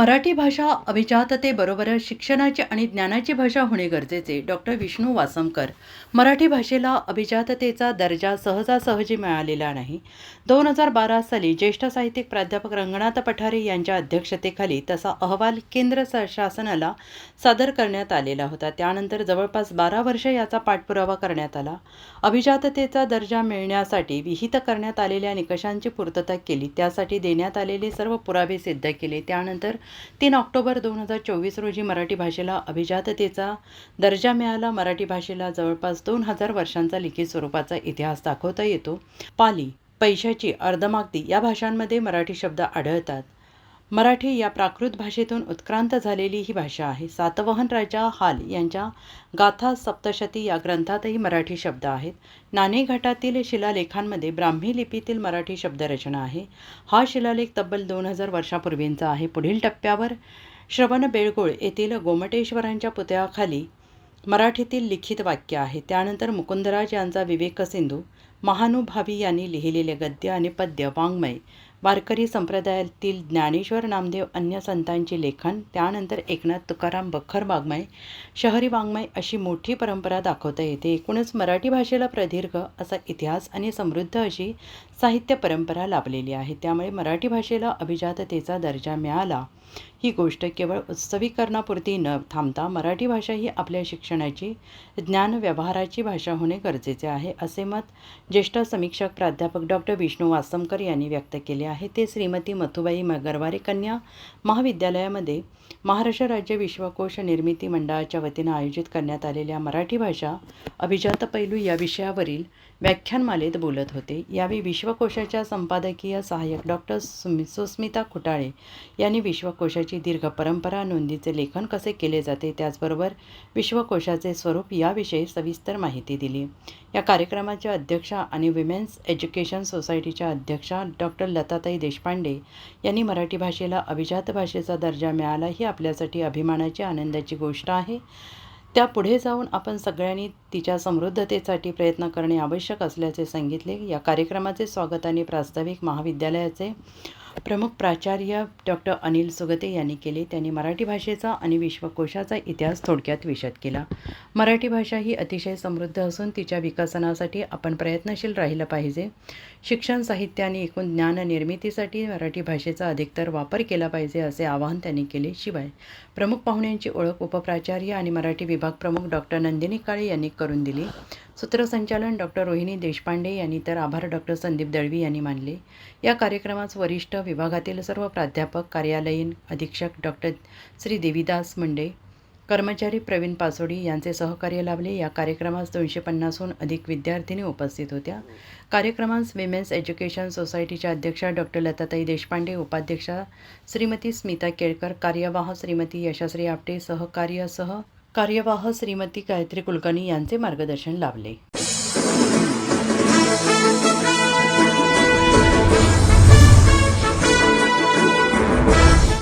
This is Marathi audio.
मराठी भाषा अभिजाततेबरोबरच शिक्षणाची आणि ज्ञानाची भाषा होणे गरजेचे डॉक्टर विष्णू वासमकर. मराठी भाषेला अभिजाततेचा दर्जा सहजासहजी मिळालेला नाही. दोन हजार बारा साली ज्येष्ठ साहित्यिक प्राध्यापक रंगनाथ पठारे यांच्या अध्यक्षतेखाली तसा अहवाल केंद्र स- शासनाला सादर करण्यात आलेला होता. त्यानंतर जवळपास बारा वर्ष याचा पाठपुरावा करण्यात आला. अभिजाततेचा दर्जा मिळण्यासाठी विहित करण्यात आलेल्या निकषांची पूर्तता केली. त्यासाठी देण्यात आलेले सर्व पुरावे सिद्ध केले. त्यानंतर तीन ऑक्टोबर दोन हजार चोवीस रोजी मराठी भाषेला अभिजाततेचा दर्जा मिळाला. मराठी भाषेला जवळपास दोन हजार वर्षांचा लिखित स्वरूपाचा इतिहास दाखवता येतो. पाली पैशाची अर्धमागदी या भाषांमध्ये मराठी शब्द आढळतात. मराठी या प्राकृत भाषेतून उत्क्रांत झालेली ही भाषा आहे. सातवहन राजा हाल यांच्या गाथा सप्तशती या ग्रंथातही मराठी शब्द आहेत. नाणेघाटातील शिलालेखांमध्ये ब्राह्मी लिपीतील मराठी शब्दरचना आहे. हा शिलालेख तब्बल दोन हजार वर्षापूर्वींचा आहे. पुढील टप्प्यावर श्रवण बेळगोळ येथील गोमटेश्वरांच्या पुतळ्याखाली मराठीतील लिखित वाक्य आहे. त्यानंतर मुकुंदराज यांचा विवेक सिंधू महानुभावी यांनी लिहिलेले गद्य आणि पद्य वाङ्मय. वारकरी संप्रदायातील ज्ञानेश्वर नामदेव अन्य संतांचे लेखन त्यानंतर एकनाथ तुकाराम बखर वाङ्मय शहरी वाङ्मय अशी मोठी परंपरा दाखवता येते. एकूणच मराठी भाषेला प्रदीर्घ असा इतिहास आणि समृद्ध अशी साहित्य परंपरा लाभलेली आहे. त्यामुळे मराठी भाषेला अभिजाततेचा दर्जा मिळाला. ही गोष्ट केवळ उत्सवीकरणापुरती न थांबता मराठी भाषा ही आपल्या शिक्षणाची ज्ञान व्यवहाराची भाषा होणे गरजेचे आहे असे मत ज्येष्ठ समीक्षक प्राध्यापक डॉक्टर विष्णू वासमकर यांनी व्यक्त केले आहे. ते श्रीमती मथुबाई मगरवारे कन्या महाविद्यालयामध्ये महाराष्ट्र राज्य विश्वकोश निर्मिती मंडळाच्या वतीनं आयोजित करण्यात आलेल्या मराठी भाषा अभिजात पैलू या विषयावरील व्याख्यानमालेत बोलत होते. यावेळी विश्वकोशाच्या संपादकीय सहाय्यक डॉक्टर सुमि सुस्मिता खुटाळे यांनी विश्वकोशाची दीर्घ परंपरा नोंदीचे लेखन कसे केले जाते त्याचबरोबर विश्वकोशाचे स्वरूप याविषयी सविस्तर माहिती दिली. या कार्यक्रमाच्या अध्यक्षा आणि विमेन्स एज्युकेशन सोसायटीच्या अध्यक्षा डॉक्टर लताताई देशपांडे यांनी मराठी भाषेला अभिजात भाषेचा दर्जा मिळाला ही आपल्यासाठी अभिमानाची आनंदाची गोष्ट आहे. त्या पुढे जाऊन आपण सगळ्यांनी तिच्या समृद्धतेसाठी प्रयत्न करणे आवश्यक असल्याचे सांगितले. या कार्यक्रमाचे स्वागत आणि प्रास्ताविक महाविद्यालयाचे प्रमुख प्राचार्य डॉक्टर अनिल सुगते यांनी केले. त्यांनी मराठी भाषेचा आणि विश्वकोशाचा इतिहास थोडक्यात विशद केला. मराठी भाषा ही अतिशय समृद्ध असून तिच्या विकसनासाठी आपण प्रयत्नशील राहिलं पाहिजे. शिक्षण साहित्य आणि एकूण ज्ञान निर्मितीसाठी मराठी भाषेचा अधिकतर वापर केला पाहिजे असे आवाहन त्यांनी केले. शिवाय प्रमुख पाहुण्यांची ओळख उपप्राचार्य आणि मराठी विभाग प्रमुख डॉक्टर नंदिनी काळे यांनी करून दिली. सूत्रसंचालन डॉक्टर रोहिणी देशपांडे यांनी तर आभार डॉक्टर संदीप दळवी यांनी मानले. या कार्यक्रमास वरिष्ठ विभागातील सर्व प्राध्यापक कार्यालयीन अधीक्षक डॉक्टर श्री देवीदास मुंडे कर्मचारी प्रवीण पासोडी यांचे सहकार्य लाभले. या कार्यक्रमास दोनशे पन्नासहून अधिक विद्यार्थिनी उपस्थित होत्या. कार्यक्रमास विमेन्स एज्युकेशन सोसायटीच्या अध्यक्षा डॉक्टर लताताई देशपांडे उपाध्यक्षा श्रीमती स्मिता केळकर कार्यवाह श्रीमती यशाश्री आपटे सहकार्यसह कार्यवाह श्रीमती गायत्री कुलकर्णी यांचे मार्गदर्शन लाभले.